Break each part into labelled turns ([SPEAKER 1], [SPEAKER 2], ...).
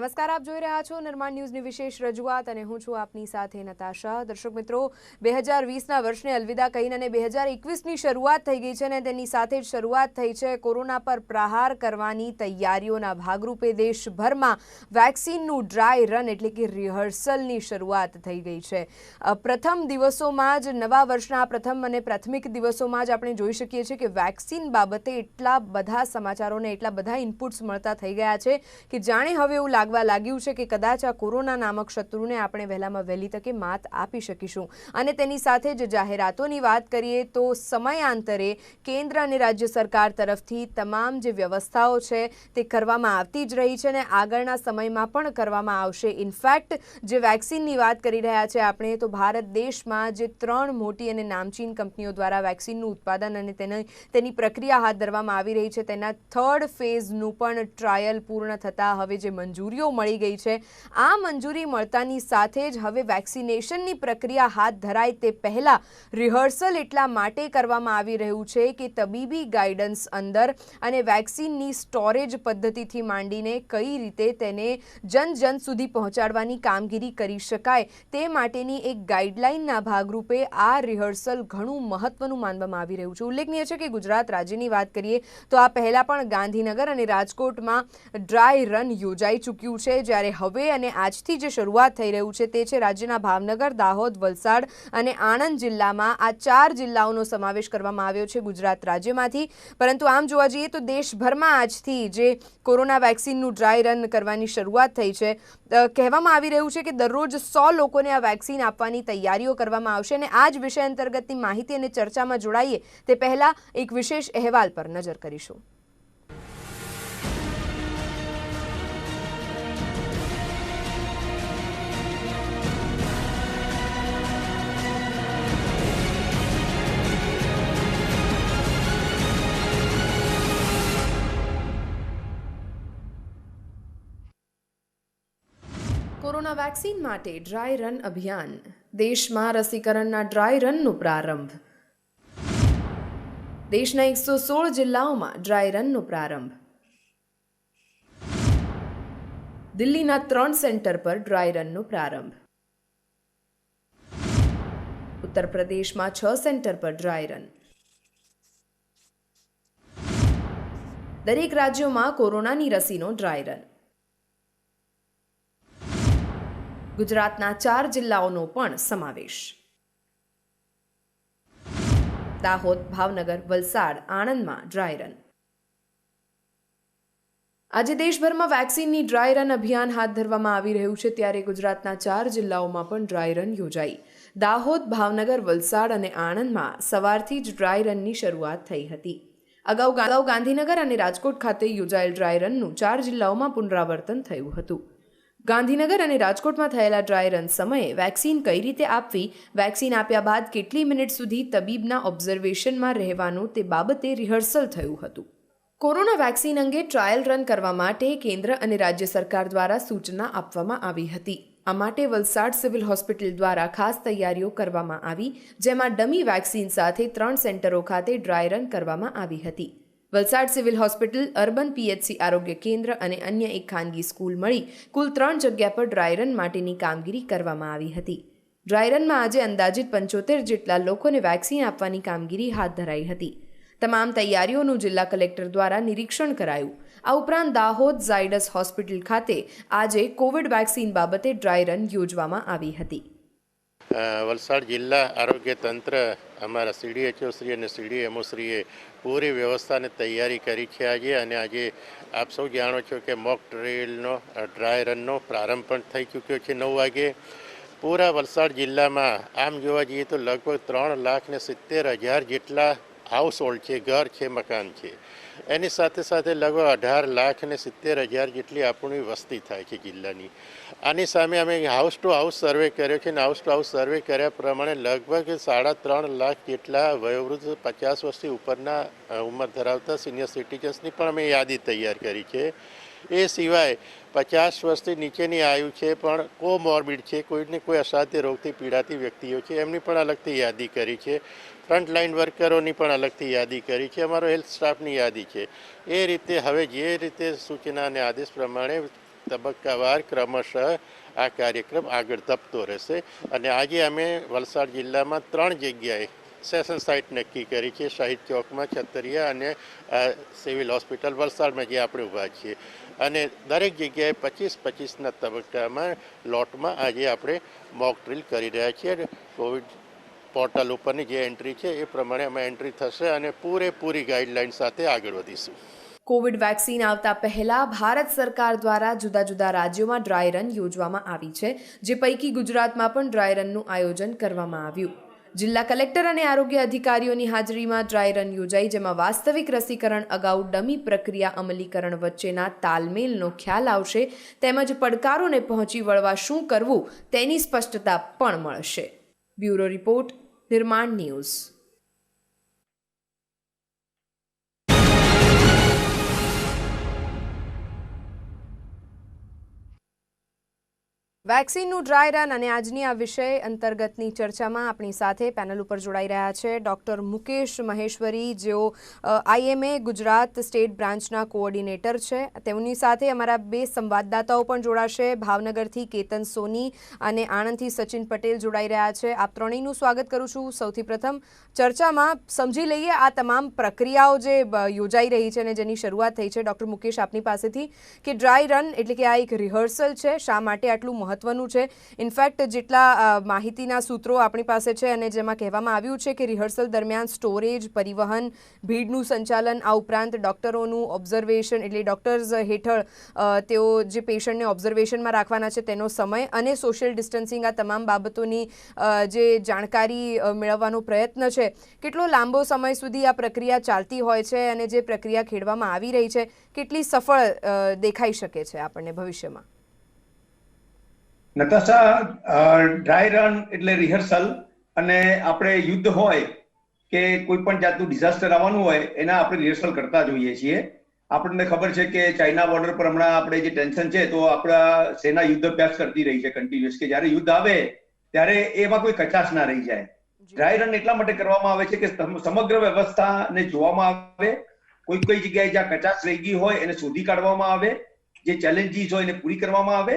[SPEAKER 1] નમસ્કાર, આપ જોઈ રહ્યા છો નિર્માણ ન્યૂઝની વિશેષ રજૂઆત અને હું છું આપની સાથે નતાશા. દર્શક મિત્રો, બે હજાર વીસના વર્ષને અલવિદા કહીને બે હજાર એકવીસની શરૂઆત થઈ ગઈ છે અને તેની સાથે જ શરૂઆત થઈ છે કોરોના પર પ્રહાર કરવાની તૈયારીઓના ભાગરૂપે દેશભરમાં વેક્સિનનું ડ્રાય રન એટલે કે રિહર્સલની શરૂઆત થઈ ગઈ છે. પ્રથમ દિવસોમાં જ નવા વર્ષના પ્રથમ અને પ્રાથમિક દિવસોમાં જ આપણે જોઈ શકીએ છીએ કે વેક્સિન બાબતે એટલા બધા સમાચારોને એટલા બધા ઇનપુટ્સ મળતા થઈ ગયા છે કે જાણે હવે એવું લાગવા લાગ્યું છે કે કદાચ આ કોરોના નામક શત્રુને આપણે વહેલામાં વહેલી તકે માત આપી શકીશું. અને તેની સાથે જ જાહેરાતોની વાત કરીએ તો સમયાંતરે કેન્દ્ર અને રાજ્ય સરકાર તરફથી તમામ જે વ્યવસ્થાઓ છે તે કરવામાં આવતી જ રહી છે અને આગળના સમયમાં પણ કરવામાં આવશે. ઇનફેક્ટ જે વેક્સિનની વાત કરી રહ્યા છે આપણે, તો ભારત દેશમાં જે ત્રણ મોટી અને નામચીન કંપનીઓ દ્વારા વેક્સિનનું ઉત્પાદન અને તેને, તેની પ્રક્રિયા હાથ ધરવામાં આવી રહી છે. તેના થર્ડ ફેઝનું પણ ટ્રાયલ પૂર્ણ થતાં હવે જે મંજૂરીઓ મળી ગઈ છે. આ મંજૂરી મળતાની સાથે જ હવે વેક્સિનેશનની પ્રક્રિયા હાથ ધરાય તે પહેલાં રિહર્સલ એટલા માટે કરવામાં આવી રહ્યું છે કે તબીબી ગાઈડન્સ અંદર અને વેક્સિનની સ્ટોરેજ પદ્ધતિથી માંડીને કઈ રીતે તેને જન સુધી પહોંચાડવાની કામગીરી કરી શકાય તે માટેની એક ગાઈડલાઇનના ભાગરૂપે આ રિહર્સલ ઘણું મહત્વનું માનવામાં આવી રહ્યું છે. ઉલ્લેખનીય છે કે ગુજરાત રાજ્યની વાત કરીએ તો આ પહેલાં પણ ગાંધીનગર અને રાજકોટમાં ડ્રાય રન યોજાઈ ચૂક્યું છે જ્યારે હવે અને આજથી જે શરૂઆત થઈ રહ્યું છે તે છે રાજ્યના ભાવનગર, દાહોદ, વલસાડ અને આણંદ જિલ્લામાં આ ચાર જિલ્લાઓનો સમાવેશ કરવામાં આવ્યો છે ગુજરાત રાજ્યમાંથી. પરંતુ આમ જોવા જઈએ તો દેશભરમાં આજથી જે કોરોના વેક્સિનનું ડ્રાય રન કરવાની શરૂઆત થઈ છે કહેવામાં આવી રહ્યું છે કે દરરોજ સો લોકોને આ વેક્સિન આપવાની તૈયારીઓ કરવામાં આવશે અને આ જ વિષય અંતર્ગતની માહિતી અને ચર્ચામાં જોડાઈએ તે પહેલાં એક વિશેષ અહેવાલ પર નજર કરીશું. કોરોના વેક્સિન માટે ડ્રાય રન અભિયાન. દેશમાં રસીકરણના ડ્રાય રનનો પ્રારંભ. દેશના એકસો સોળ જિલ્લાઓમાં ડ્રાય રનનો પ્રારંભ. દિલ્હીના ત્રણ સેન્ટર પર ડ્રાય રનનો પ્રારંભ. ઉત્તર પ્રદેશમાં છ સેન્ટર પર ડ્રાય રન. દરેક રાજ્યોમાં કોરોનાની રસીનો ડ્રાય રન. ગુજરાતના ચાર જિલ્લાઓનો પણ સમાવેશ. દાહોદ, ભાવનગર, વલસાડ, આણંદમાં ડ્રાય રન આજે દેશભરમાં વેક્સિનની ડ્રાય રન અભિયાન હાથ ધરવામાં આવી રહ્યું છે, ત્યારે ગુજરાતના ચાર જિલ્લાઓમાં પણ ડ્રાય રન યોજાઈ. દાહોદ, ભાવનગર, વલસાડ અને આણંદમાં સવારથી જ ડ્રાય રનની શરૂઆત થઈ હતી. અગાઉ અગાઉ ગાંધીનગર અને રાજકોટ ખાતે યોજાયેલ ડ્રાય રનનું ચાર જિલ્લાઓમાં પુનરાવર્તન થયું હતું. ગાંધીનગર અને રાજકોટમાં થયેલા ડ્રાય રન સમયે વેક્સિન કઈ રીતે આપવી? વેક્સિન આપ્યા બાદ કેટલી મિનિટ સુધી તબીબના ઓબ્ઝર્વેશનમાં રહેવાનું તે બાબતે રિહર્સલ થયું હતું. કોરોના વેક્સિન અંગે ટ્રાયલ રન કરવા માટે કેન્દ્ર અને રાજ્ય સરકાર દ્વારા સૂચના આપવામાં આવી હતી. આ માટે વલસાડ સિવિલ હોસ્પિટલ દ્વારા ખાસ તૈયારીઓ કરવામાં આવી, જેમાં ડમી વેક્સિન સાથે ત્રણ સેન્ટરો ખાતે ડ્રાય રન કરવામાં આવી હતી. Valsad civil hospital, urban PHC આરોગ્ય કેન્દ્ર અને અન્ય એક ખાનગી સ્કૂલ મળી કુલ ત્રણ જગ્યા પર ડ્રાય રન માટેની કામગીરી કરવામાં આવી હતી. ડ્રાય રનમાં આજે અંદાજિત પંચોતેર જેટલા લોકોને વેક્સિન આપવાની કામગીરી હાથ ધરાઈ હતી. તમામ તૈયારીઓનું જિલ્લા કલેક્ટર દ્વારા નિરીક્ષણ કરાયું. આ ઉપરાંત દાહોદ ઝાયડસ હોસ્પિટલ ખાતે આજે કોવિડ વેક્સિન બાબતે ડ્રાય રન યોજવામાં આવી હતી.
[SPEAKER 2] વલસાડ જિલ્લા આરોગ્ય તંત્ર અમારા સીડીએચઓ શ્રી અને સીડીએમઓ શ્રીએ પૂરી વ્યવસ્થાને તૈયારી કરી છે આજે અને આજે આપ સૌ જાણો છો કે મોક ટ્રેલનો ડ્રાય રનનો પ્રારંભ પણ થઈ ચૂક્યો છે નવ વાગે. પૂરા વલસાડ જિલ્લામાં આમ જોવા જઈએ તો લગભગ ત્રણ લાખ ને સિત્તેર હજાર જેટલા હાઉસ હોલ્ડ છે, ઘર છે, મકાન છે. એની સાથે સાથે લગભગ અઢાર લાખ ને સિત્તેર હજાર જેટલી આપણી વસ્તી થાય છે જિલ્લાની. આની સામે અમે હાઉસ ટુ હાઉસ સર્વે કર્યો છે અને હાઉસ ટુ હાઉસ સર્વે કર્યા પ્રમાણે લગભગ સાડા ત્રણ લાખ જેટલા વયોવૃદ્ધ પચાસ વર્ષથી ઉપરના ઉંમર ધરાવતા સિનિયર સિટીઝન્સની પણ અમે યાદી તૈયાર કરી છે. એ સિવાય પચાસ વર્ષથી નીચેની આયુ છે પણ કોમોર્બિડ છે, કોઈને કોઈ અસાધ્ય રોગથી પીડાતી વ્યક્તિઓ છે, એમની પણ અલગથી યાદી કરી છે. ફ્રન્ટલાઇન વર્કરોની પણ અલગથી યાદી કરી છે, અમારો હેલ્થ સ્ટાફની યાદી છે. એ રીતે હવે જે રીતે સૂચના અને આદેશ પ્રમાણે તબક્કાવાર ક્રમશઃ આ કાર્યક્રમ આગળ ધપતો રહેશે અને આજે અમે વલસાડ જિલ્લામાં ત્રણ જગ્યાએ સેશન સાઇટ નક્કી કરી છે, શહીદ ચોકમાં છતરિયા અને સિવિલ હોસ્પિટલ વલસાડમાં જે આપણે ઊભા છીએ. અને દરેક જગ્યાએ પચીસ પચીસના તબક્કામાં, લોટમાં આજે આપણે મોક ડ્રીલ કરી રહ્યા છીએ. કોવિડ પોર્ટલ ઉપરની જે એન્ટ્રી છે, એ પ્રમાણે અમે એન્ટ્રી થશે અને પૂરેપૂરી ગાઈડલાઈન સાથે આગળ વધીશું.
[SPEAKER 1] કોવિડ વેક્સિન આવતા પહેલા ભારત સરકાર દ્વારા જુદા જુદા રાજ્યોમાં ડ્રાય રન યોજવામાં આવી છે, જે પૈકી ગુજરાતમાં પણ ડ્રાય રનનું આયોજન કરવામાં આવ્યું. જિલ્લા કલેક્ટર અને આરોગ્ય અધિકારીઓની હાજરીમાં ડ્રાય રન યોજાઈ, જેમાં વાસ્તવિક રસીકરણ અગાઉ ડમી પ્રક્રિયા અમલીકરણ વચ્ચેના તાલમેલનો ખ્યાલ આવશે, તેમજ પડકારોને પહોંચી વળવા શું કરવું તેની સ્પષ્ટતા પણ મળશે. Bureau report Nirman news. વેક્સિનનું dry run અને આજની આ વિષય અંતર્ગતની ચર્ચામાં આપણી સાથે પેનલ ઉપર જોડાઈ રહ્યા છે ડૉક્ટર મુકેશ મહેશ્વરી, જેઓ આઈએમએ ગુજરાત સ્ટેટ બ્રાન્ચના કોઓર્ડિનેટર છે. તેમની સાથે અમારા બે સંવાદદાતાઓ પણ જોડાશે. ભાવનગરથી કેતન સોની અને આણંદથી સચિન પટેલ જોડાઈ રહ્યા છે. આપ ત્રણેયનું સ્વાગત કરું છું. સૌથી પ્રથમ ચર્ચામાં સમજી લઈએ આ તમામ પ્રક્રિયાઓ જે યોજાઈ રહી છે અને જેની શરૂઆત થઈ છે. ડૉક્ટર મુકેશ, આપની પાસેથી કે ડ્રાય રન એટલે કે આ એક રિહર્સલ છે. શા માટે આટલું મહત્વનું છે. ઇનફેક્ટ જેટલા માહિતીના સૂત્રો આપણી પાસે છે અને જેમાં કહેવામાં આવ્યું છે કે રિહર્સલ દરમિયાન સ્ટોરેજ પરિવહન, ભીડનું સંચાલન, આ ઉપરાંત ડૉક્ટરોનું ઓબ્ઝર્વેશન એટલે ડૉક્ટર્સ હેઠળ તેઓ જે પેશન્ટને ઓબ્ઝર્વેશનમાં રાખવાના છે તેનો સમય અને સોશિયલ ડિસ્ટન્સિંગ આ તમામ બાબતોની જે જાણકારી મેળવવાનો પ્રયત્ન છે. કેટલો લાંબો સમય સુધી આ પ્રક્રિયા ચાલતી હોય છે અને જે પ્રક્રિયા ખેડવામાં આવી રહી છે, કેટલી સફળ દેખાઈ શકે છે આપણને ભવિષ્યમાં?
[SPEAKER 3] નતાશા ડ્રાય રન એટલે રિહર્સલ અને આપણે યુદ્ધ હોય કે કોઈ પણ જાતનું ડિઝાસ્ટર આવવાનું હોય એના આપણે રિહર્સલ કરતા જોઈએ છીએ. આપણને ખબર છે કે ચાઇના બોર્ડર પર હમણાં આપણે જે ટેન્શન છે તો આપણા સેના યુદ્ધ અભ્યાસ કરતી રહી છે કન્ટિન્યુઅસ કે જ્યારે યુદ્ધ આવે ત્યારે એમાં કોઈ કચાશ ના રહી જાય. ડ્રાય રન એટલા માટે કરવામાં આવે છે કે સમ- સમગ્ર વ્યવસ્થાને જોવામાં આવે કોઈ કોઈ જગ્યાએ જ્યાં કચાશ રહી ગઈ હોય એને શોધી કાઢવામાં આવે જે ચેલેન્જીસ હોય એને પૂરી કરવામાં આવે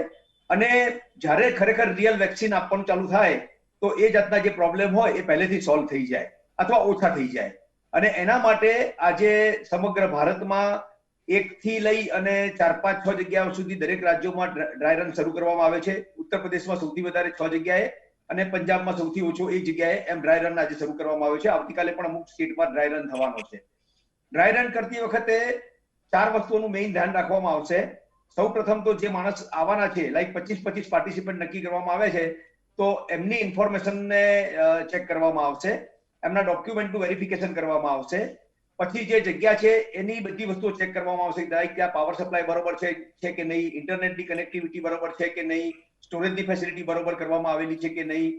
[SPEAKER 3] અને જ્યારે ખરેખર રિયલ વેક્સિન આપવાનું ચાલુ થાય, તો એ જાતના જે પ્રોબ્લેમ હોય, એ પહેલેથી સોલ્વ થઈ જાય અથવા ઓછા થઈ જાય. અને એના માટે આજે સમગ્ર ભારતમાં એક થી લઈ અને ચાર, પાંચ, છ જગ્યાઓ સુધી દરેક રાજ્યોમાં ડ્રાય રન શરૂ કરવામાં આવે છે. ઉત્તર પ્રદેશમાં સૌથી વધારે છ જગ્યાએ અને પંજાબમાં સૌથી ઓછો એક જગ્યાએ એમ ડ્રાય રન આજે શરૂ કરવામાં આવે છે. આવતીકાલે પણ અમુક સ્ટેટમાં ડ્રાય રન થવાનો છે. ડ્રાય રન કરતી વખતે ચાર વસ્તુઓનું મેઇન ધ્યાન રાખવામાં આવશે. સૌ પ્રથમ તો જે માણસ આવવાના છે લાઈક પચીસ પચીસ પાર્ટિસિપન્ટ નક્કી કરવામાં આવે છે, તો એમની ઇન્ફોર્મેશનને ચેક કરવામાં આવશે, એમના ડોક્યુમેન્ટનું વેરિફિકેશન કરવામાં આવશે, પછી જે જગ્યા છે, એની બધી વસ્તુઓ ચેક કરવામાં આવશે લાઈક ત્યાં પાવર સપ્લાય બરોબર છે કે નહીં ઇન્ટરનેટની કનેક્ટિવિટી બરોબર છે કે નહીં સ્ટોરેજની ફેસિલિટી બરોબર કરવામાં આવેલી છે કે નહીં,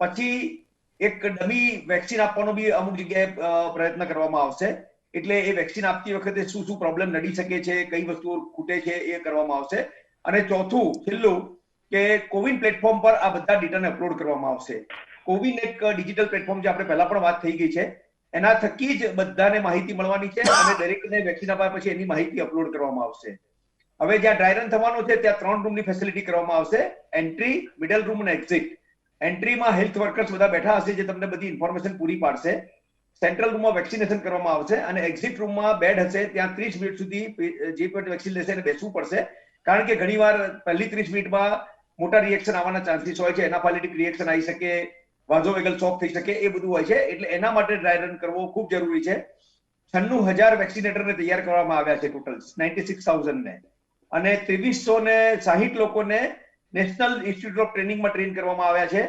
[SPEAKER 3] પછી એક ડમી વેક્સિન આપવાનો બી અમુક જગ્યાએ પ્રયત્ન કરવામાં આવશે એટલે એ વેક્સિન આપતી વખતે શું શું પ્રોબ્લેમ નડી શકે છે, કઈ વસ્તુઓ ખૂટે છે, એ કરવામાં આવશે. અને ચોથું છેલ્લું કે કોવિન પ્લેટફોર્મ પર આ બધા ડેટાને અપલોડ કરવામાં આવશે. કોવિન એક ડિજિટલ પ્લેટફોર્મ જે આપણે પહેલા પણ વાત થઈ ગઈ છે. એના થકી જ બધાને માહિતી મળવાની છે અને દરેકને વેક્સિન અપાયા પછી એની માહિતી અપલોડ કરવામાં આવશે. હવે જ્યાં ડ્રાય રન થવાનો છે, ત્યાં ત્રણ રૂમની ફેસિલિટી કરવામાં આવશે. એન્ટ્રી મિડલ રૂમ અને એક્ઝિટ એન્ટ્રીમાં હેલ્થ વર્કર્સ બધા બેઠા હશે જે તમને બધી ઇન્ફોર્મેશન પૂરી પાડશે. સેન્ટ્રલ રૂમમાં વેક્સિનેશન કરવામાં આવશે અને એક્ઝિટ રૂમમાં બેડ હશે, ત્યાં ત્રીસ મિનિટ સુધી જે પણ વેક્સિન લેશે એને બેસવું પડશે. કારણ કે ઘણીવાર પહેલી ત્રીસ મિનિટમાં મોટા રિએક્શન આવવાના ચાન્સીસ હોય છે એનાફાલિટિક રિએક્શન આવી શકે વાઝોવેગલ શોક થઈ શકે, એ બધું હોય છે. એટલે એના માટે ડ્રાય રન કરવો ખૂબ જરૂરી છે. છન્નું હજાર વેક્સિનેટરને તૈયાર કરવામાં આવ્યા છે ટોટલ નાઇન્ટી સિક્સ થાઉઝન્ડને અને ત્રેવીસો ને સાહીઠ લોકોને નેશનલ ઇન્સ્ટિટ્યૂટ ઓફ ટ્રેનિંગમાં ટ્રેન કરવામાં આવ્યા છે.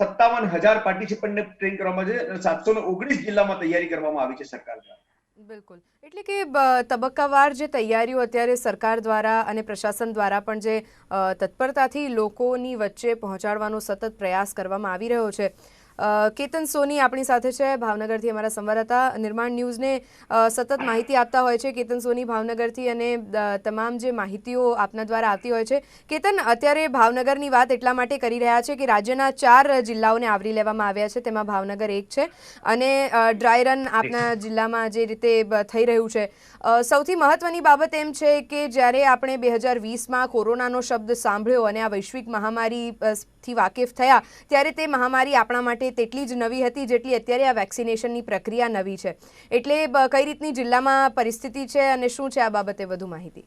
[SPEAKER 3] સત્તાવન હજાર પાર્ટિસિપન્ટને ટ્રેન કરવામાં છે સાતસો ને ઓગણીસ જિલ્લામાં તૈયારી કરવામાં આવી છે સરકાર દ્વારા.
[SPEAKER 1] બિલકુલ. એટલે કે તબક્કાવાર જે તૈયારીઓ અત્યારે સરકાર દ્વારા અને પ્રશાસન દ્વારા પણ જે તત્પરતાથી લોકોની વચ્ચે પહોંચાડવાનો સતત પ્રયાસ કરવામાં આવી રહ્યો છે. કેતન સોની આપણી સાથે છે ભાવનગરથી અમારા સંવાદદાતા. નિર્માણ ન્યૂઝને સતત માહિતી આપતા હોય છે કેતન સોની ભાવનગરથી અને તમામ જે માહિતીઓ આપના દ્વારા આવતી હોય છે. કેતન અત્યારે ભાવનગરની વાત એટલા માટે કરી રહ્યા છે કે રાજ્યના ચાર જિલ્લાઓને આવરી લેવામાં આવ્યા છે. તેમાં ભાવનગર એક છે અને ડ્રાય રન આપના જિલ્લામાં જે રીતે થઈ રહ્યું છે. સૌથી મહત્વની બાબત એમ છે કે જ્યારે આપણે બે હજાર વીસમાં કોરોનાનો શબ્દ સાંભળ્યો અને આ વૈશ્વિક મહામારી અ, થી વાકેફ થયા. ત્યારે તે મહામારી આપણા માટે તેટલી જ નવી હતી જેટલી અત્યારે આ વેક્સિનેશનની પ્રક્રિયા નવી છે. એટલે કઈ રીતની જિલ્લામાં પરિસ્થિતિ છે અને શું છે આ બાબતે વધુ માહિતી?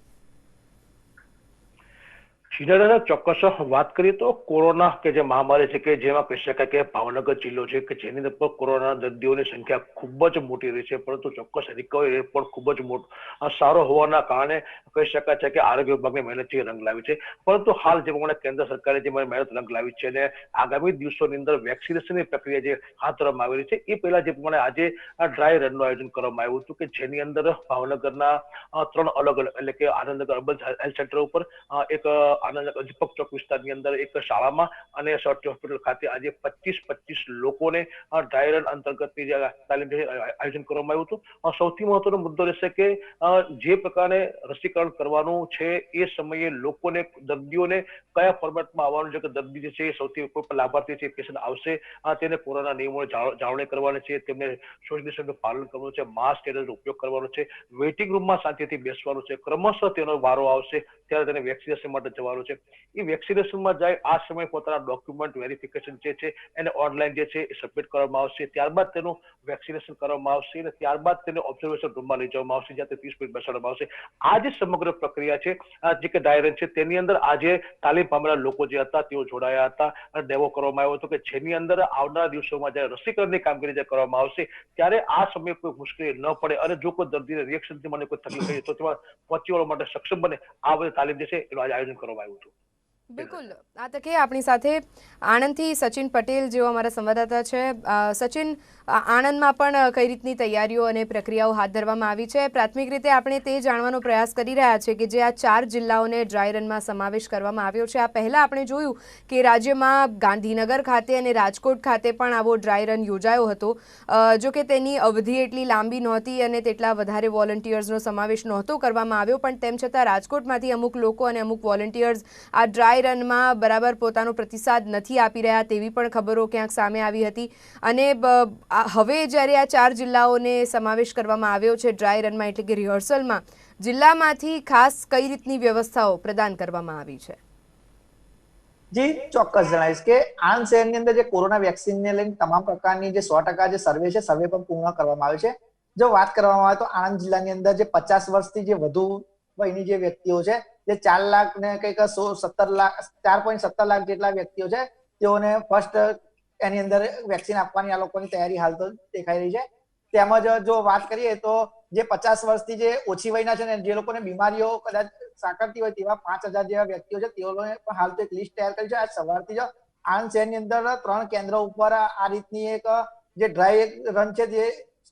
[SPEAKER 4] શિનારાના ચોક્કસ વાત કરીએ તો કોરોના કે જે મહામારી છે કે જેમાં કહી શકાય કે ભાવનગર જિલ્લો છે કે જેની અંદર કોરોના દર્દીઓની સંખ્યા ખૂબ જ મોટી રહી છે, પરંતુ ચોક્કસ રિકવરી રેટ પણ ખૂબ જ મોટો સારો હોવાના કારણે કહી શકાય છે કે આરોગ્ય વિભાગની મહેનતથી રંગ લાવી છે. પરંતુ હાલ જે પ્રમાણે કેન્દ્ર સરકારે જે મહેનત રંગ લાવી છે અને આગામી દિવસોની અંદર વેક્સિનેશનની પ્રક્રિયા જે હાથ ધરવામાં આવી રહી છે, એ પહેલા જે પ્રમાણે આજે ડ્રાય રનનું આયોજન કરવામાં આવ્યું હતું કે જેની અંદર ભાવનગરના ત્રણ અલગ અલગ એટલે કે આનંદનગર અર્બન હેલ્થ સેન્ટર ઉપર એક અ, અજપક ચોક વિસ્તારની અંદર એક શાળામાં અને સર્ટી હોસ્પિટલ ખાતે આજે પચીસ પચીસ લોકોને ડ્રાય રન અંતર્ગતની જે તાલીમ આયોજન કરવામાં આવ્યું હતું. સૌથી મહત્વનો મુદ્દો રહેશે કે જે પ્રકારે રસીકરણ કરવાનું છે એ સમયે લોકોને દર્દીઓને કયા ફોર્મેટમાં આવવાનું છે કે દર્દી જે છે એ સૌથી કોઈ પણ લાભાર્થી છે પેશન્ટ આવશે તેને કોરોના નિયમોની જાળવણી કરવાની છે તેમને સોશિયલ ડિસ્ટન્સનું પાલન કરવાનું છે માસ્ક કેટેગરીનો ઉપયોગ કરવાનો છે વેઇટિંગ રૂમમાં શાંતિથી બેસવાનું છે ક્રમશઃ તેનો વારો આવશે ત્યારે તેને વેક્સિનેશન માટે જવાનું છે. એ વેક્સિનેશનમાં જાય, આ સમયે પોતાના ડોક્યુમેન્ટ વેરિફિકેશન જે છે, એને ઓનલાઈન જે છે, એ સબમિટ કરવામાં આવશે. ત્યારબાદ તેનું વેક્સિનેશન કરવામાં આવશે અને ત્યારબાદ તેને ઓબ્ઝર્વેશન રૂમમાં લઈ જવામાં આવશે, જ્યાં ત્રીસ મિનિટ બેસાડવામાં આવશે. આ જે સમગ્ર પ્રક્રિયા છે જે કે ડાયરન છે, તેની અંદર આજે તાલીમ પામેલા લોકો જે હતા, તેઓ જોડાયા હતા અને ડેમો કરવામાં આવ્યો હતો કે જેની અંદર આવનારા દિવસોમાં જ્યારે રસીકરણની કામગીરી જ્યારે કરવામાં આવશે, ત્યારે આ સમયે કોઈ મુશ્કેલી ન પડે અને જો કોઈ દર્દીને રિએક્શનથી મને કોઈ તકલીફ થઈ, તો તેમાં પહોંચી વળવા માટે સક્ષમ બને. આ બધી તાલીમ જે છે, એનું આજે આયોજન કરવામાં આવ્યું હતું
[SPEAKER 1] બિલકુલ. આ તકે આપણી સાથે આણંદથી સચિન પટેલ જેઓ અમારા સંવાદદાતા છે. સચિન આણંદમાં પણ કઈ રીતની તૈયારીઓ અને પ્રક્રિયાઓ હાથ ધરવામાં આવી છે? પ્રાથમિક રીતે આપણે તે જાણવાનો પ્રયાસ કરી રહ્યા છે કે જે આ ચાર જિલ્લાઓને ડ્રાય રનમાં સમાવેશ કરવામાં આવ્યો છે. આ પહેલાં આપણે જોયું કે રાજ્યમાં ગાંધીનગર ખાતે અને રાજકોટ ખાતે પણ આવો ડ્રાય રન યોજાયો હતો. જો કે તેની અવધિ એટલી લાંબી નહોતી અને તેટલા વધારે વોલન્ટિયર્સનો સમાવેશ નહોતો કરવામાં આવ્યો. પણ તેમ છતાં રાજકોટમાંથી અમુક લોકો અને અમુક વોલન્ટિયર્સ આ ડ્રાય રનમાં બરાબર પોતાનો પ્રતિસાદ નથી આપી રહ્યા તેવી પણ ખબરો ક્યાંક સામે આવી હતી. અને હવે જ્યારે આ ચાર જિલ્લાઓને સમાવેશ કરવામાં આવ્યો છે, ડ્રાય રનમાં એટલે કે રિહર્સલમાં, જિલ્લામાંથી ખાસ કઈ રીતની વ્યવસ્થાઓ પ્રદાન કરવામાં આવી છે?
[SPEAKER 5] જી, ચોક્કસ જણાવીશ કે આણંદ શહેરની અંદર જે કોરોના વેક્સિનને લઈને તમામ પ્રકારની જે સો ટકા જે સર્વે છે, સર્વે પણ પૂર્ણ કરવામાં આવે છે. જો વાત કરવામાં આવે તો આણંદ જિલ્લાની અંદર જે પચાસ વર્ષથી જે વધુ વયની જે વ્યક્તિઓ છે જે ચાર લાખ ને કંઈક સો સત્તર લાખ, ચાર પોઈન્ટ સત્તર લાખ જેટલા વ્યક્તિઓ છે, તેઓને ફર્સ્ટ એની અંદર વેક્સિન આપવાની આ લોકોની તૈયારી હાલ તો દેખાઈ રહી છે. તેમજ જો વાત કરીએ તો જે પચાસ વર્ષથી જે ઓછી વયના છે ને, જે લોકોને બીમારીઓ કદાચ સાંકળતી હોય તેવા પાંચ હજાર જેવા વ્યક્તિઓ છે, તેઓને પણ હાલ તો એક લિસ્ટ તૈયાર કરી છે. આજ સવારથી જ આણંદ શહેરની અંદર ત્રણ કેન્દ્ર ઉપર આ રીતની એક જે ડ્રાય રન છે, જે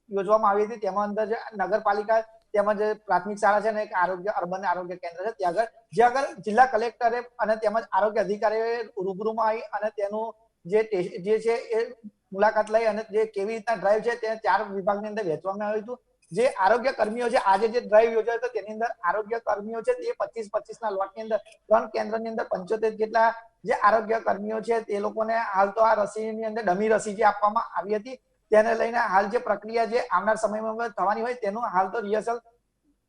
[SPEAKER 5] યોજવામાં આવી હતી, તેમાં અંદર નગરપાલિકા તેમજ પ્રાથમિક શાળા છે ને એક આરોગ્ય, અર્બન આરોગ્ય કેન્દ્ર છે. ત્યાં આગળ, જે આગળ જિલ્લા કલેક્ટરે અને તેમજ આરોગ્ય અધિકારીઓ રૂબરૂમાં આવી અને તેનું જે જે છે એ મુલાકાત લઈ અને જે કેવી રીતના ડ્રાઈવ છે તે ચાર વિભાગની અંદર વહેંચવામાં આવ્યું હતું. જે આરોગ્ય કર્મીઓ છે, આજે જે ડ્રાઈવ યોજાયો હતો તેની અંદર આરોગ્ય કર્મીઓ છે તે પચીસ પચીસ ના લોટની અંદર, ત્રણ કેન્દ્રની અંદર પંચોતેર જેટલા જે આરોગ્ય કર્મીઓ છે તે લોકોને હાલ તો આ રસીની અંદર ડમી રસી જે આપવામાં આવી હતી. તેને લઈને હાલ જે પ્રક્રિયા જે આવનાર સમયમાં થવાની હોય તેનું હાલ તો રિહર્સલ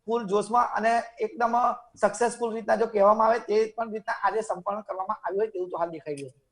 [SPEAKER 5] ફૂલ જોશમાં અને એકદમ સક્સેસફુલ રીતના જો કહેવામાં આવે તે પણ રીતના આજે સંપન્ન કરવામાં આવ્યું હોય તેવું તો હાલ દેખાઈ રહ્યું છે.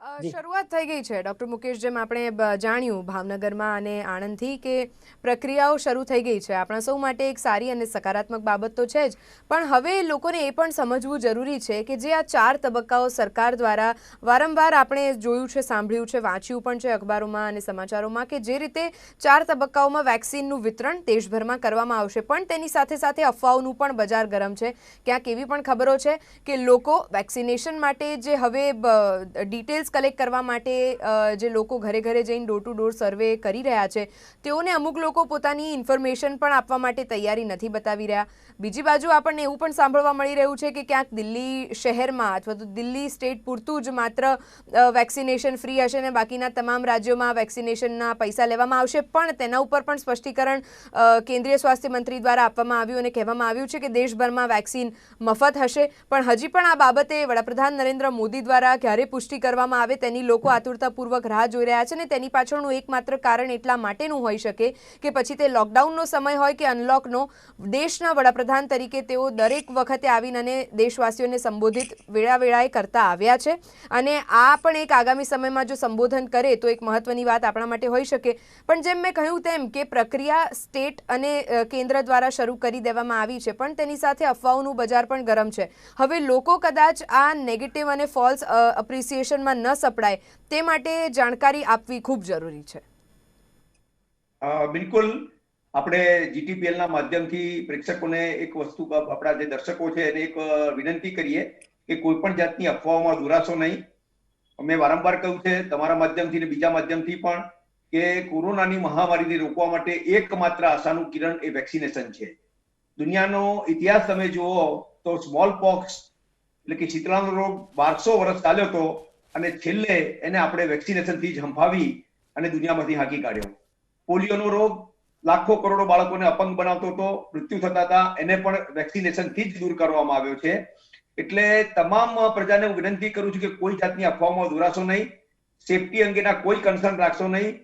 [SPEAKER 1] શરૂઆત થઈ ગઈ છે ડૉક્ટર મુકેશ જેમ આપણે જાણ્યું ભાવનગરમાં અને આણંદથી કે પ્રક્રિયાઓ શરૂ થઈ ગઈ છે. આપણા સૌ માટે એક સારી અને સકારાત્મક બાબત તો છે જ. પણ હવે લોકોને એ પણ સમજવું જરૂરી છે કે જે આ ચાર તબક્કાઓ સરકાર દ્વારા વારંવાર આપણે જોયું છે સાંભળ્યું છે વાંચ્યું પણ છે અખબારોમાં અને સમાચારોમાં કે જે રીતે ચાર તબક્કાઓમાં વેક્સિનનું વિતરણ દેશભરમાં કરવામાં આવશે. પણ તેની સાથે સાથે અફવાઓનું પણ બજાર ગરમ છે. ક્યાંક એવી પણ ખબરો છે કે લોકો વેક્સિનેશન માટે જે હવે બ- ડિટેલ્સ કલેક્ટ કરવા માટે જે લોકો ઘરે ઘરે જઈને ડોર ટુ ડોર સર્વે કરી રહ્યા છે, તેઓને અમુક લોકો પોતાની ઇન્ફોર્મેશન પણ આપવા માટે તૈયારી નથી બતાવી રહ્યા. બીજી બાજુ આપણને એવું પણ સાંભળવા મળી રહ્યું છે કે ક્યાંક દિલ્હી શહેરમાં અથવા તો દિલ્હી સ્ટેટ પૂરતું જ માત્ર વેક્સિનેશન ફ્રી હશે અને બાકીના તમામ રાજ્યોમાં વેક્સિનેશનના પૈસા લેવામાં આવશે, પણ તેના ઉપર પણ સ્પષ્ટીકરણ કેન્દ્રીય સ્વાસ્થ્ય મંત્રી દ્વારા આપવામાં આવ્યું અને કહેવામાં આવ્યું છે કે દેશભરમાં વેક્સિન મફત હશે. પણ હજી પણ આ બાબતે વડાપ્રધાન નરેન્દ્ર મોદી દ્વારા ક્યારે પુષ્ટિ કરવામાં આવે તેની લોકો આતુરતાપૂર્વક રાહ જોઈ રહ્યા છે ને તેની પાછળનું એકમાત્ર કારણ એટલા માટેનું હોઈ શકે કે પછી તે લોકડાઉનનો સમય હોય કે અનલોકનો, દેશના વડાપ્રધાન તરીકે તેઓ દરેક વખતે આવીને અને દેશવાસીઓને સંબોધિત વેળા વેળાએ કરતા આવ્યા છે. અને આ પણ એક આગામી સમયમાં જો સંબોધન કરે તો એક મહત્વની વાત આપણા માટે હોઈ શકે. પણ જેમ મેં કહ્યું તેમ કે પ્રક્રિયા સ્ટેટ અને કેન્દ્ર દ્વારા શરૂ કરી દેવામાં આવી છે, પણ તેની સાથે અફવાઓનું બજાર પણ ગરમ છે. હવે લોકો કદાચ આ નેગેટિવ અને ફોલ્સ અપ્રિસિએશનમાં ન સપડાય, તે માટે જાણકારી આપવી ખૂબ જરૂરી છે.
[SPEAKER 3] બિલકુલ. આપણે જીટીપીએલ ના માધ્યમથી પ્રેક્ષકોને એક વસ્તુ આપણા જે દર્શકો છે એને એક વિનંતી કરીએ કે કોઈ પણ જાતની અફવાઓમાં દુરાશો નહીં. મેં વારંવાર કહ્યું છે, તમારા માધ્યમથી ને બીજા માધ્યમથી પણ, કે કોરોનાની મહામારીને રોકવા માટે એકમાત્ર આશાનું કિરણ એ વેક્સિનેશન છે. દુનિયાનો ઇતિહાસ તમે જુઓ તો સ્મોલ પોક્સ એટલે કે શીતળાનો રોગ બારસો વર્ષ ચાલ્યો હતો અને છેલ્લે એને આપણે વેક્સિનેશનથી જ હંફાવી અને દુનિયામાંથી હાંકી કાઢ્યો. પોલિયોનો રોગ લાખો કરોડો બાળકોને અપંગ બનાવતો હતો, મૃત્યુ થતા હતા, એને પણ વેક્સિનેશનથી જ દૂર કરવામાં આવ્યો છે. એટલે તમામ પ્રજાને હું વિનંતી કરું છું કે કોઈ જાતની અફવામાં દોરાશો નહીં, સેફટી અંગેના કોઈ કન્સર્ન રાખશો નહીં.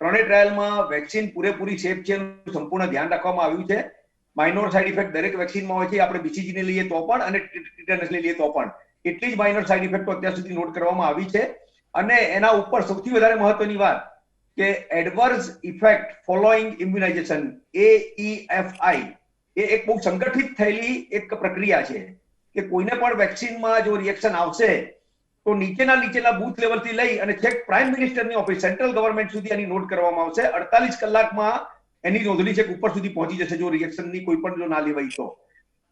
[SPEAKER 3] ત્રણેય ટ્રાયલમાં વેક્સિન પૂરેપૂરી સેફ છે સંપૂર્ણ ધ્યાન રાખવામાં આવ્યું છે. માઇનોર સાઇડ ઇફેક્ટ દરેક વેક્સિનમાં હોય છે. આપણે બીસીજીને લઈએ તો પણ અને લઈએ તો પણ એટલી જ માઇનર સાઇડ ઇફેક્ટો અત્યાર સુધી નોટ કરવામાં આવી છે. અને એના ઉપર સૌથી વધારે મહત્વની વાત કે adverse effect following immunization AEFI એ એક બહુ સંગઠિત થયેલી એક પ્રક્રિયા છે કે કોઈને પણ વેક્સિનમાં જો રિએક્શન આવશે, તો નીચેના નીચેના બૂથ લેવલથી લઈ અને છેક પ્રાઇમ મિનિસ્ટરની ઓફિસ સેન્ટ્રલ ગવર્મેન્ટ સુધી એની નોટ કરવામાં આવશે. અડતાલીસ કલાકમાં એની નોંધણી છેક ઉપર સુધી પહોંચી જશે જો રિએક્શનની કોઈ પણ જો ના લેવાય તો.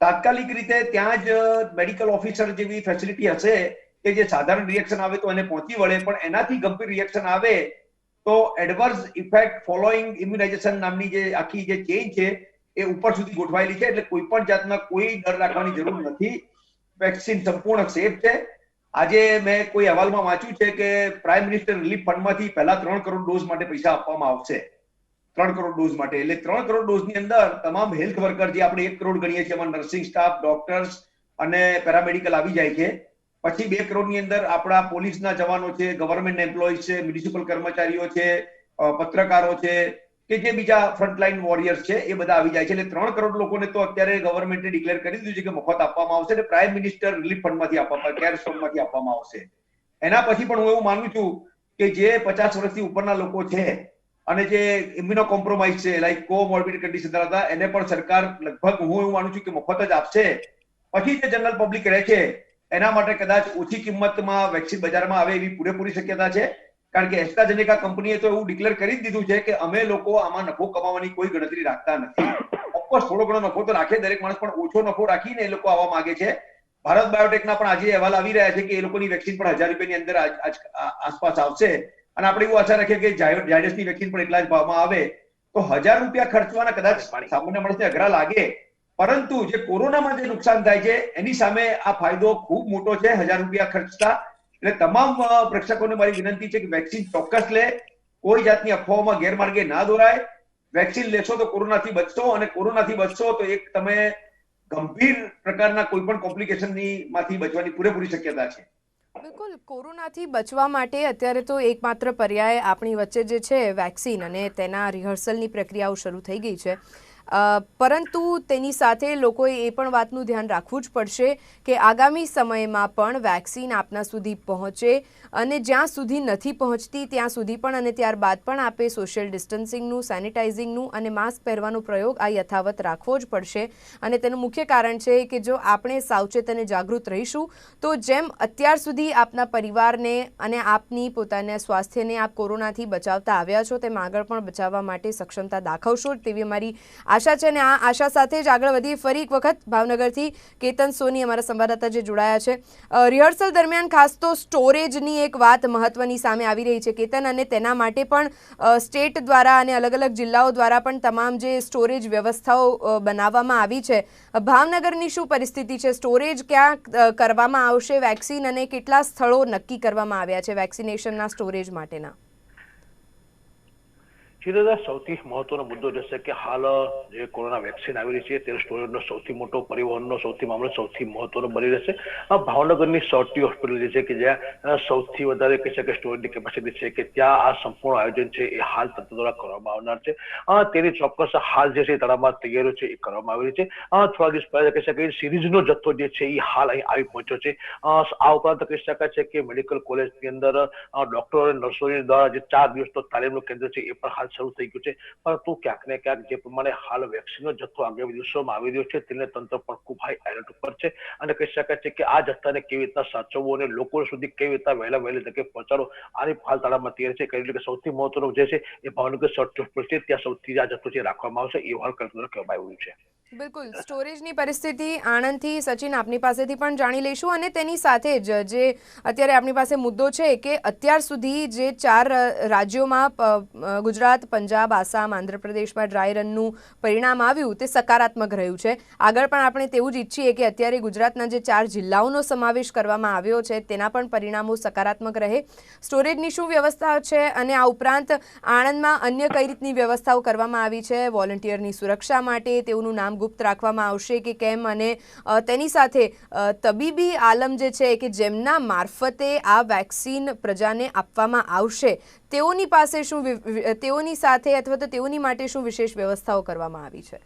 [SPEAKER 3] તાત્કાલિક રીતે ત્યાં જ મેડિકલ ઓફિસર જેવી ફેસિલિટી હશે કે જે સાધારણ રિએક્શન આવે તો એને પહોંચી વળે. પણ એનાથી ગંભીર રિએક્શન આવે તો એડવર્સ ઇફેક્ટ ફોલોઈંગ ઇમ્યુનાઇઝેશન નામની જે આખી જે ચેઇન છે એ ઉપર સુધી ગોઠવાયેલી છે. એટલે કોઈ પણ જાતના કોઈ ડર રાખવાની જરૂર નથી. વેક્સિન સંપૂર્ણ સેફ છે. આજે મેં કોઈ અહેવાલમાં વાંચ્યું છે કે પ્રાઇમ મિનિસ્ટર રિલીફ ફંડમાંથી પહેલા ત્રણ કરોડ ડોઝ માટે પૈસા આપવામાં આવશે. ત્રણ કરોડ ડોઝ માટે. એટલે ત્રણ કરોડ ડોઝની અંદર તમામ હેલ્થ વર્કર જે આપણે એક કરોડ ગણીએ છીએ, એમાં નર્સિંગ સ્ટાફ ડોક્ટર્સ અને પેરામેડિકલ આવી જાય છે. પછી બે કરોડની અંદર આપણા પોલીસના જવાનો છે ગવર્મેન્ટ એમ્પ્લોઈઝ છે મ્યુનિસિપલ કર્મચારીઓ છે પત્રકારો છે કે જે બીજા ફ્રન્ટલાઈન વોરિયર્સ છે, એ બધા આવી જાય છે. એટલે ત્રણ કરોડ લોકોને તો અત્યારે ગવર્મેન્ટે ડિક્લેર કરી દીધું છે કે મફત આપવામાં આવશે અને પ્રાઇમ મિનિસ્ટર રિલીફ ફંડમાંથી આપવામાં કેર ફંડમાંથી આપવામાં આવશે. એના પછી પણ હું એવું માનું છું કે જે પચાસ વર્ષથી ઉપરના લોકો છે અને જે ઇમ્યુનો કોમ્પ્રોમાઇઝ છે લાઈક કોમોર્બિડ કન્ડિશન ધરાવતા, એને પણ સરકાર લગભગ, હું એવું માનું છું કે મફત જ આપશે. પછી જે જનરલ પબ્લિક રહે છે, એના માટે કદાચ ઓછી કિંમતમાં વેક્સિન બજારમાં આવે એવી પૂરેપૂરી શક્યતા છે. કારણ કે એસ્ટ્રાઝેનેકા કંપનીએ તો એવું ડિક્લેર કરી જ દીધું છે કે અમે લોકો આમાં નફો કમાવાની કોઈ ગણતરી રાખતા નથી. ઓફકોર્સ થોડો ઘણો નફો તો રાખે દરેક માણસ, પણ ઓછો નફો રાખીને એ લોકો આવવા માંગે છે. ભારત બાયોટેકના પણ આજે અહેવાલ આવી રહ્યા છે કે એ લોકોની વેક્સિન પણ હજાર રૂપિયાની અંદર આસપાસ આવશે. અને આપણે એવું આશા રાખીએ કે ઝાય- ઝાયડસની વેક્સિન પણ એટલા જ ભાવમાં આવે તો હજાર રૂપિયા ખર્ચવાના કદાચ સામાન્ય માણસને અઘરા લાગે. પરંતુ જે કોરોનામાં જે નુકસાન થાય છે એની સામે આ ફાયદો ખૂબ મોટો છે હજાર રૂપિયા ખર્ચતા. એટલે તમામ પ્રેક્ષકોને મારી વિનંતી છે કે વેક્સિન ચોક્કસ લે. કોઈ જાતની અફવાઓમાં ગેરમાર્ગે ના દોરાય. વેક્સિન લેશો તો કોરોનાથી બચશો અને કોરોનાથી બચશો તો એક તમે ગંભીર પ્રકારના કોઈ પણ કોમ્પ્લિકેશનની માંથી બચવાની પૂરેપૂરી શક્યતા છે.
[SPEAKER 1] બિલકુલ, કોરોનાથી બચવા માટે અત્યારે તો એકમાત્ર પર્યાય આપણી વચ્ચે જે છે, વેક્સિન અને તેના રિહર્સલની પ્રક્રિયાઓ શરૂ થઈ ગઈ છે. પરંતુ તેની સાથે લોકોએ એ પણ વાતનું ધ્યાન રાખવું જ પડશે કે આગામી સમયમાં પણ વેક્સિન આપના સુધી પહોંચે અને જ્યાં સુધી નથી પહોંચતી ત્યાં સુધી પણ અને ત્યારબાદ પણ આપે સોશિયલ ડિસ્ટન્સિંગનું, સેનિટાઇઝિંગનું અને માસ્ક પહેરવાનો પ્રયોગ આ યથાવત રાખવો જ પડશે. અને તેનું મુખ્ય કારણ છે કે જો આપણે સાવચેત અને જાગૃત રહીશું, તો જેમ અત્યાર સુધી આપના પરિવારને અને આપની પોતાના સ્વાસ્થ્યને આપ કોરોનાથી બચાવતા આવ્યા છો, તેમ આગળ પણ બચાવવા માટે સક્ષમતા દાખવશો, તેવી અમારી આશા છે અને આ આશા સાથે જ આગળ વધી ફરી એક વખત ભાવનગરથી કેતન સોની અમારા સંવાદદાતા જે જોડાયા છે. રિહર્સલ દરમિયાન ખાસ તો સ્ટોરેજની એક વાત મહત્વની સામે આવી રહી છે. કેતન અને તેના માટે પણ સ્ટેટ દ્વારા અને અલગ અલગ જિલ્લાઓ દ્વારા પણ તમામ જે સ્ટોરેજ વ્યવસ્થાઓ બનાવવામાં આવી છે. ભાવનગરની શું પરિસ્થિતિ છે? સ્ટોરેજ ક્યાં કરવામાં આવશે? વેક્સિન અને કેટલા સ્થળો નક્કી કરવામાં આવ્યા છે વેક્સિનેશનના સ્ટોરેજ માટેના?
[SPEAKER 4] શિરોદા સૌથી મહત્વનો મુદ્દો રહેશે કે હાલ જે કોરોના વેક્સિન આવી રહી છે, તે સ્ટોરેજનો સૌથી મોટો પરિવહનનો સૌથી મામલો, સૌથી મહત્વનો બની રહેશે. આ ભાવનગરની સૌથી હોસ્પિટલ જે છે કે જ્યાં સૌથી વધારે કહી શકે સ્ટોરેજની કેપેસિટી છે કે ત્યાં આ સંપૂર્ણ આયોજન છે, એ હાલ તંત્ર દ્વારા કરવામાં આવનાર છે. તેની ચોક્કસ હાલ જે છે તડામાર તૈયારીઓ છે એ કરવામાં આવી રહી છે. થોડા દિવસ પહેલા કહી શકાય સિરીઝનો જથ્થો જે છે એ હાલ અહીં આવી પહોંચ્યો છે. આ ઉપરાંત કહી શકાય છે કે મેડિકલ કોલેજની અંદર ડોક્ટરો અને નર્સોની દ્વારા જે ચાર દિવસનો તાલીમનું કેન્દ્ર છે એ પણ હાલ શરૂ થઈ ગયું છે. પરંતુ ક્યાંક ને ક્યાંક જે પ્રમાણે હાલ વેક્સિનનો જથ્થો આગામી દિવસોમાં આવી રહ્યો છે તેને તંત્ર પણ ખૂબ હાઈ એલર્ટ ઉપર છે. અને કહી શકાય છે કે આ જથ્થાને કેવી રીતના સાચવવો અને લોકો સુધી કેવી રીતના વહેલા વહેલી તકે પહોંચાડો આની હાલ તાળામાં તૈયાર છે. એટલે કે સૌથી મહત્વનું જે છે એ ભાવનગર સર્ચ હોસ્પિટલ છે. ત્યાં સૌથી આ જથ્થો છે રાખવામાં આવશે. એ હાલ કલ્પના કહેવામાં આવ્યું છે.
[SPEAKER 1] બિલકુલ. સ્ટોરેજની પરિસ્થિતિ આણંદથી સચિન આપની પાસેથી પણ જાણી લઈશું અને તેની સાથે જ જે અત્યારે આપણી પાસે મુદ્દો છે કે અત્યાર સુધી જે ચાર રાજ્યોમાં ગુજરાત, પંજાબ, આસામ, આંધ્રપ્રદેશમાં ડ્રાય રનનું પરિણામ આવ્યું તે સકારાત્મક રહ્યું છે. આગળ પણ આપણે તેવું જ ઈચ્છીએ કે અત્યારે ગુજરાતના જે ચાર જિલ્લાઓનો સમાવેશ કરવામાં આવ્યો છે તેના પણ પરિણામો સકારાત્મક રહે. સ્ટોરેજની શું વ્યવસ્થા છે અને આ ઉપરાંત આણંદમાં અન્ય કઈ રીતની વ્યવસ્થાઓ કરવામાં આવી છે? વોલન્ટિયરની સુરક્ષા માટે તેઓનું નામ ગુપ્ત રાખવામાં આવશે કે કેમ અને તેની સાથે તબીબી આલમ જે છે કે જેમના મારફતે આ વેક્સિન પ્રજાને આપવામાં આવશે, તેઓની પાસે શું તેઓની સાથે અથવા તો તેઓની માટે શું વિશેષ વ્યવસ્થાઓ કરવામાં આવી છે?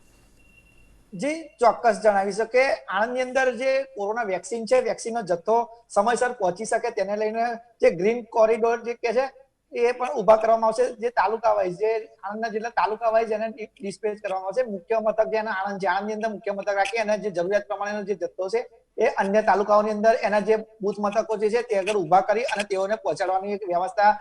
[SPEAKER 5] જી, ચોક્કસ જણાવી શકે. આણંદની અંદર જે કોરોના વેક્સિન છે, વેક્સિનનો જથ્થો સમયસર પહોંચી શકે તેને લઈને જે ગ્રીન કોરિડોર જે કે છે એ પણ ઊભા કરવામાં આવશે. જે તાલુકા વાઇઝ, જે આણંદના જેટલા તાલુકા વાઇઝ એને ડિસ્પેચ કરવામાં આવશે. મુખ્ય મથક જે એના આણંદ છે, આણંદની અંદર મુખ્ય મથક રાખી અને જે જરૂરિયાત પ્રમાણેનો જે જથ્થો છે, એ અન્ય તાલુકાઓની અંદર એના જે બુથ મથકો જે છે, તે આગળ ઊભા કરી અને તેઓને પહોંચાડવાની એક વ્યવસ્થા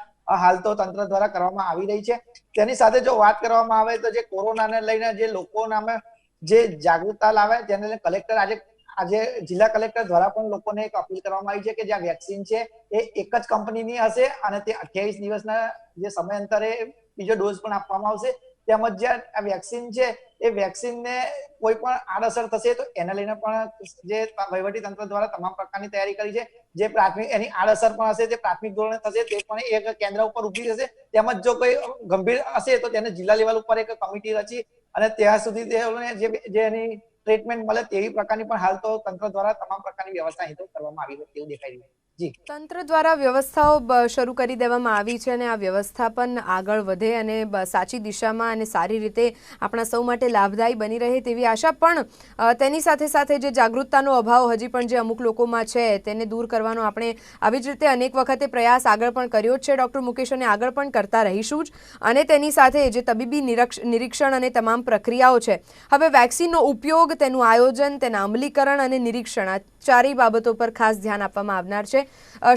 [SPEAKER 5] હાલ તો તંત્ર દ્વારા કરવામાં આવી રહી છે. તેની સાથે જો વાત કરવામાં આવે તો જે કોરોનાને લઈને જે લોકોનામાં જે જાગૃતતા લાવે, તેને કલેક્ટર આજે આજે જિલ્લા કલેક્ટર દ્વારા પણ લોકોને એક અપીલ કરવામાં આવી છે કે જ્યાં વેક્સિન છે એ એક જ કંપનીની હશે અને તે અઠ્યાવીસ દિવસના જે સમયાંતરે બીજો ડોઝ પણ આપવામાં આવશે. તેમજ જે આ વેક્સિન છે એ વેક્સિનને કોઈ પણ આડઅસર થશે તો એને લઈને પણ જે વહીવટી તંત્ર દ્વારા તમામ પ્રકારની તૈયારી કરી છે. જે પ્રાથમિક એની આડઅસર પણ હશે, જે પ્રાથમિક ધોરણે થશે તે પણ એક કેન્દ્ર ઉપર ઊભી થશે તેમજ જો કોઈ ગંભીર હશે તો તેને જિલ્લા લેવલ ઉપર એક કમિટી રચી અને ત્યાં સુધી તેઓને જે એની ટ્રીટમેન્ટ મળે તેવી પ્રકારની પણ હાલ તો તંત્ર દ્વારા તમામ પ્રકારની વ્યવસ્થા અહીં કરવામાં આવી હોય તેવું દેખાઈ રહ્યું છે.
[SPEAKER 1] તંત્ર દ્વારા વ્યવસ્થાઓ શરૂ કરી દેવામાં આવી છે અને આ વ્યવસ્થા પણ આગળ વધે અને સાચી દિશામાં અને સારી રીતે આપણા સૌ માટે લાભદાયી બની રહે તેવી આશા પણ તેની સાથે સાથે જે જાગૃતતાનો અભાવ હજી પણ જે અમુક લોકોમાં છે તેને દૂર કરવાનો આપણે આવી જ રીતે અનેક વખતે પ્રયાસ આગળ પણ કર્યો જ છે. ડૉક્ટર મુકેશ અને આગળ પણ કરતા રહીશું જ અને તેની સાથે જે તબીબી નિરીક્ષણ અને તમામ પ્રક્રિયાઓ છે, હવે વેક્સિનનો ઉપયોગ, તેનું આયોજન, તેના અમલીકરણ અને નિરીક્ષણ આ ચારેય બાબતો પર ખાસ ધ્યાન આપવામાં આવનાર છે.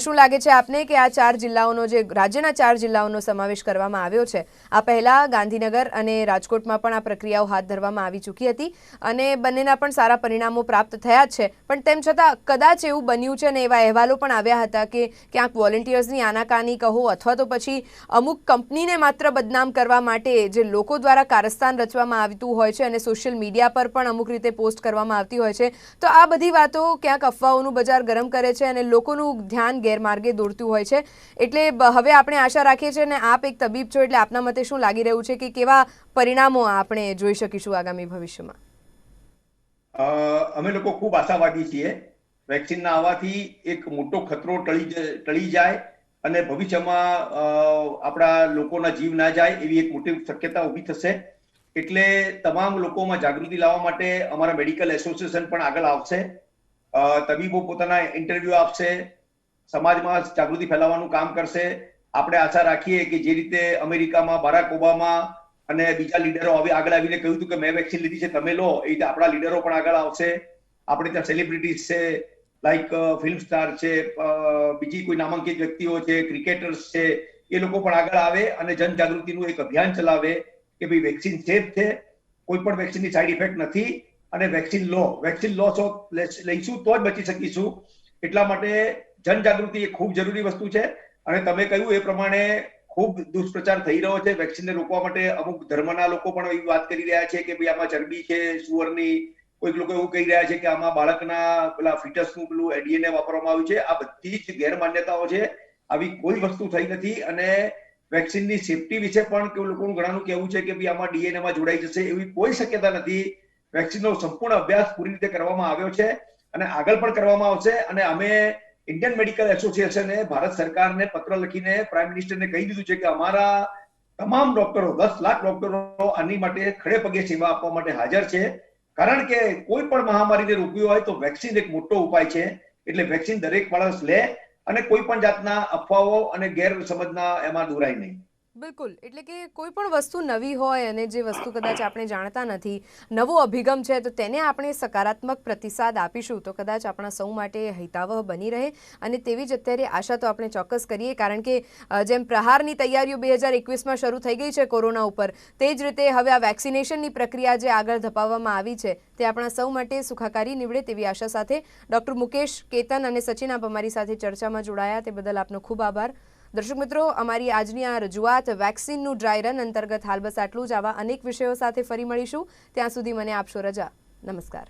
[SPEAKER 1] શું લાગે છે આપને કે આ ચાર જિલ્લાઓનો જે, રાજ્યના ચાર જિલ્લાઓનો સમાવેશ કરવામાં આવ્યો છે? આ પહેલા ગાંધીનગર અને રાજકોટમાં પણ આ પ્રક્રિયાઓ હાથ ધરવામાં આવી ચૂકી હતી અને બંનેના પણ સારા પરિણામો પ્રાપ્ત થયા છે. પણ તેમ છતાં કદાચ એવું બન્યું છે ને એવા અહેવાલો પણ આવ્યા હતા કે ક્યાંક વોલેન્ટિયર્સની આનાકાની કહો અથવા તો પછી અમુક કંપનીને માત્ર બદનામ કરવા માટે જે લોકો દ્વારા કારસ્તાન રચવામાં આવતું હોય છે અને સોશિયલ મીડિયા પર પણ અમુક રીતે પોસ્ટ કરવામાં આવતી હોય છે, તો આ બધી વાતો ક્યાંક અફવાઓનું બજાર ગરમ કરે છે અને લોકોનું ધ્યાન ગેરમાર્ગે દોરતું હોય છે. એટલે હવે આપણે આશા રાખીએ છીએ અને આપ એક તબીબ છો એટલે આપના મતે શું લાગી રહ્યું છે કે કેવા પરિણામો આપણે જોઈ શકીશું આગામી ભવિષ્યમાં?
[SPEAKER 3] અમે લોકો ખૂબ આશાવાદી છીએ. વેક્સિનના આવવાથી એક મોટો ખતરો ટળી ટળી જાય અને ભવિષ્યમાં આપણા લોકોના જીવ ના જાય એવી એક મોટી શક્યતા ઊભી થશે. એટલે તમામ લોકોમાં જાગૃતિ લાવવા માટે અમારા મેડિકલ એસોસિએશન પણ આગળ આવશે. તબીબો પોતાના ઇન્ટરવ્યુ આપશે. સમાજમાં જાગૃતિ ફેલાવવાનું કામ કરશે. આપણે આશા રાખીએ કે જે રીતે અમેરિકામાં બરાક ઓબામા અને બીજા લીડરો હવે આગળ આવીને કહ્યું હતું કે મેં વેક્સિન લીધી છે, તમે લો. એ રીતે આપણા લીડરો પણ આગળ આવશે. આપણે ત્યાં સેલિબ્રિટીઝ છે લાઈક ફિલ્મ સ્ટાર છે બીજી કોઈ નામાંકિત વ્યક્તિઓ છે ક્રિકેટર્સ છે, એ લોકો પણ આગળ આવે અને જનજાગૃતિનું એક અભિયાન ચલાવે કે ભાઈ વેક્સિન સેફ છે, કોઈ પણ વેક્સિનની સાઈડ ઇફેક્ટ નથી અને વેક્સિન લો. વેક્સિન લો છો લઈશું તો જ બચી શકીશું. એટલા માટે જનજાગૃતિ એ ખૂબ જરૂરી વસ્તુ છે અને તમે કહ્યું એ પ્રમાણે ખૂબ દુષ્પ્રચાર થઈ રહ્યો છે. વેક્સિનને રોકવા માટે અમુક ધર્મના લોકો પણ એવી વાત કરી રહ્યા છે કે ભાઈ આમાં ચરબી છે સુવરની કોઈક લોકો એવું કહી રહ્યા છે કે આમાં બાળકના પેલા ફિટસનું પેલું ડીએનએ વાપરવામાં આવ્યું છે. આ બધી જ ગેરમાન્યતાઓ છે. આવી કોઈ વસ્તુ થઈ નથી અને વેક્સિનની સેફટી વિશે પણ લોકોનું ઘણાનું કહેવું છે કે ભાઈ આમાં DNA માં જોડાઈ જશે એવી કોઈ શક્યતા નથી. વેક્સિનનો સંપૂર્ણ અભ્યાસ પૂરી રીતે કરવામાં આવ્યો છે અને આગળ પણ કરવામાં આવશે અને અમે ઇન્ડિયન મેડિકલ એસોસિએશને ભારત સરકારને પત્ર લખીને પ્રાઇમ મિનિસ્ટરને કહી દીધું છે કે અમારા તમામ ડોક્ટરો, દસ લાખ ડોક્ટરો આની માટે ખડે પગે સેવા આપવા માટે હાજર છે. કારણ કે કોઈ પણ મહામારીને રોકવી હોય તો વેક્સિન એક મોટો ઉપાય છે. એટલે વેક્સિન દરેક માણસ લે અને કોઈ પણ જાતના અફવાઓ અને ગેરસમજના એમાં દોરાય નહીં.
[SPEAKER 1] બિલકુલ. એટલે કે કોઈ પણ વસ્તુ નવી હોય અને જે વસ્તુ કદાચ આપણે જાણતા નથી, નવો અભિગમ છે, તો તેને આપણે સકારાત્મક પ્રતિસાદ આપીશું. તો કદાચ આપણા સૌ માટે હિતાવહ બની રહે અને તેવી જ અત્યારે આશા તો આપણે ચોક્કસ કરીએ. કારણ કે જેમ પ્રહારની તૈયારીઓ બે હજાર એકવીસમાં શરૂ થઈ ગઈ છે કોરોના ઉપર, તે જ રીતે હવે આ વેક્સિનેશનની પ્રક્રિયા જે આગળ ધપાવવામાં આવી છે, તે આપણા સૌ માટે સુખાકારી નીવડે તેવી આશા સાથે ડૉક્ટર મુકેશ કેતન અને સચિન આપ અમારી સાથે ચર્ચામાં જોડાયા. તે બદલ આપનો ખૂબ આભાર. દર્શક મિત્રો, અમારી આજની આ રજૂઆત વેક્સિનનું ડ્રાય રન અંતર્ગત હાલ બસ આટલું જ. આવા અનેક વિષયો સાથે ફરી મળીશું. ત્યાં સુધી મને આપશો રજા. નમસ્કાર.